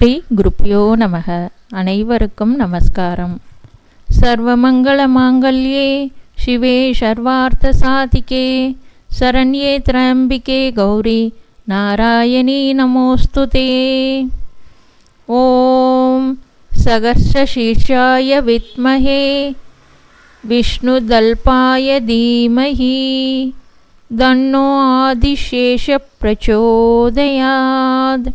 ஸ்ரீ குருப்பியோ நமக. அனைவருக்கும் நமஸ்காரம். சர்வமங்கள மாங்கல்யே சிவே சர்வார்த்த சாதிக்கே சரண்யே திரம்பிகே கௌரி நாராயணி நமோஸ்துதே ஓம் சகர்ஷீர்ஷாய வித்மஹே விஷ்ணுதல்பாய தீமஹி தன்னோ ஆதிசேஷ பிரச்சோதயாத்.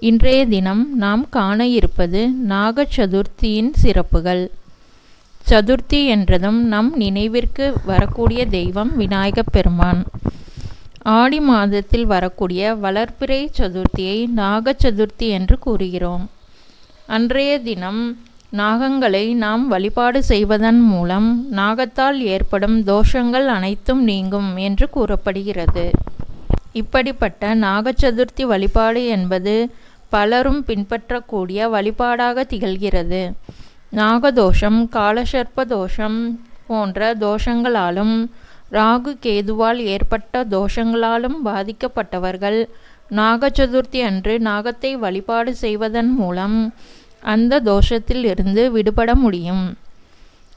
இன்றைய தினம் நாம் காண இருப்பது நாக சதுர்த்தியின் சிறப்புகள். சதுர்த்தி என்றதும் நம் நினைவிற்கு வரக்கூடிய தெய்வம் விநாயகப் பெருமான். ஆடி மாதத்தில் வரக்கூடிய வளர்பிறை சதுர்த்தியை நாக சதுர்த்தி என்று கூறுகிறோம். அன்றைய தினம் நாகங்களை நாம் வழிபாடு செய்வதன் மூலம் நாகத்தால் ஏற்படும் தோஷங்கள் அனைத்தும் நீங்கும் என்று கூறப்படுகிறது. இப்படிப்பட்ட நாகச்சதுர்த்தி வழிபாடு என்பது பலரும் பின்பற்றக்கூடிய வழிபாடாக திகழ்கிறது. நாகதோஷம் காலசர்ப்ப தோஷம் போன்ற தோஷங்களாலும் ராகு கேதுவால் ஏற்பட்ட தோஷங்களாலும் பாதிக்கப்பட்டவர்கள் நாக சதுர்த்தி அன்று நாகத்தை வழிபாடு செய்வதன் மூலம் அந்த தோஷத்தில் இருந்து விடுபட முடியும்.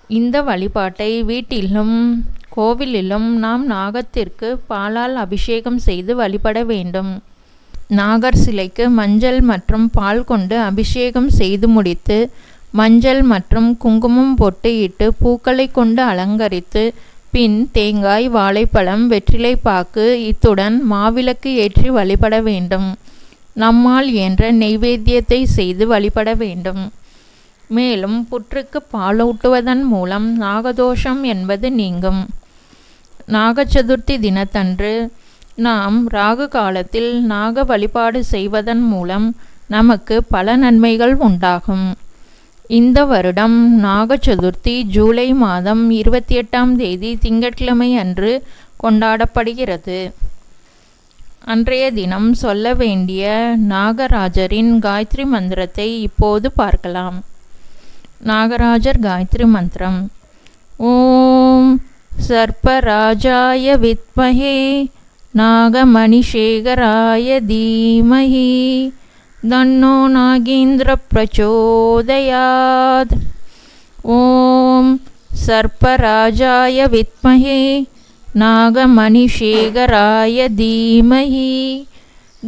இந்த வழிபாட்டை வீட்டிலும் கோவிலிலும் நாம் நாகத்திற்கு பாலால் அபிஷேகம் செய்து வழிபட வேண்டும். நாகர் சிலைக்கு மஞ்சள் மற்றும் பால் கொண்டு அபிஷேகம் செய்து முடித்து மஞ்சள் மற்றும் குங்குமம் பொட்டு இட்டு பூக்களை கொண்டு அலங்கரித்து பின் தேங்காய் வாழைப்பழம் வெற்றிலை பாக்கு இத்துடன் மாவிளக்கு ஏற்றி வழிபட வேண்டும். நம்மால் என்ற நெய்வேத்தியத்தை செய்து வழிபட வேண்டும். மேலும் புற்றுக்கு பாலூட்டுவதன் மூலம் நாகதோஷம் என்பது நீங்கும். நாகச்சதுர்த்தி தினத்தன்று நாம் ராகு காலத்தில் நாக வழிபாடு செய்வதன் மூலம் நமக்கு பல நன்மைகள் உண்டாகும். இந்த வருடம் நாக சதுர்த்தி ஜூலை மாதம் இருபத்தி எட்டாம் தேதி திங்கட்கிழமை அன்று கொண்டாடப்படுகிறது. அன்றைய தினம் சொல்ல வேண்டிய நாகராஜரின் காயத்ரி மந்திரத்தை இப்போது பார்க்கலாம். நாகராஜர் காயத்ரி மந்திரம் ஓம் சர்ப்பராஜாய வித்மஹே நாகமணிஷேகராய தீமஹி தன்னோ நாகேந்திர பிரச்சோதயாத் ஓம் சர்ப்பராஜாய வித்மஹே நாகமணிஷேகராய தீமஹி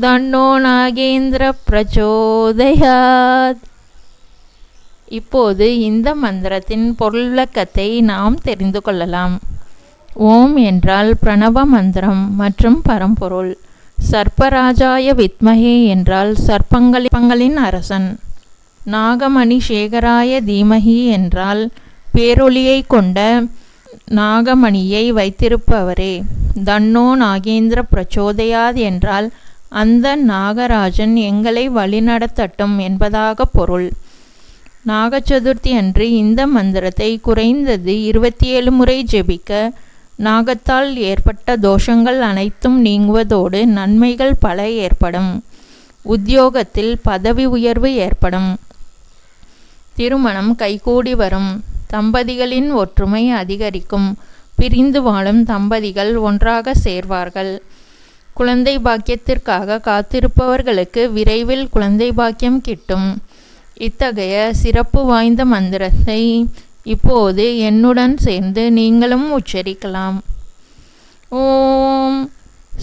தன்னோ நாகேந்திர பிரச்சோதயாத் இப்போது இந்த மந்திரத்தின் பொருளக்கத்தை நாம் தெரிந்து கொள்ளலாம். ஓம் என்றால் பிரணவ மந்திரம் மற்றும் பரம்பொருள். சர்ப்பராஜாய வித்மகே என்றால் சர்ப்பங்களின் அரசன். நாகமணி சேகராய தீமகி என்றால் பேரொளியை கொண்ட நாகமணியை வைத்திருப்பவரே. தன்னோ நாகேந்திர பிரச்சோதயாது என்றால் அந்த நாகராஜன் எங்களை வழிநடத்தட்டும் என்பதாக பொருள். நாகச்சதுர்த்தி அன்று இந்த மந்திரத்தை குறைந்தது இருபத்தி ஏழு முறை ஜெபிக்க நாகத்தால் ஏற்பட்ட தோஷங்கள் அனைத்தும் நீங்குவதோடு நன்மைகள் பல ஏற்படும். உத்தியோகத்தில் பதவி உயர்வு ஏற்படும். திருமணம் கைகூடி வரும். தம்பதிகளின் ஒற்றுமை அதிகரிக்கும். பிரிந்து வாழும் தம்பதிகள் ஒன்றாக சேர்வார்கள். குழந்தை பாக்கியத்திற்காக காத்திருப்பவர்களுக்கு விரைவில் குழந்தை பாக்கியம் கிட்டும். இத்தகைய சிறப்பு வாய்ந்த மந்திரத்தை இப்போது என்னுடன் சேர்ந்து நீங்களும் உச்சரிக்கலாம். ஓம்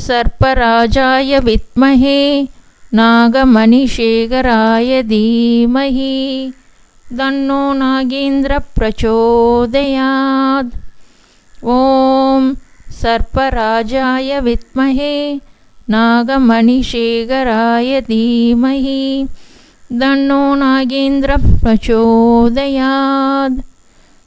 சர்ப்பராஜாய வித்மஹே நாகமணிசேகராய தீமஹி. தன்னோ நாகேந்திர பிரச்சோதயாத். ஓம் சர்ப்பராஜாய வித்மஹே நாகமணிசேகராய தீமஹி. தன்னோ நாகேந்திர பிரச்சோதயாத்.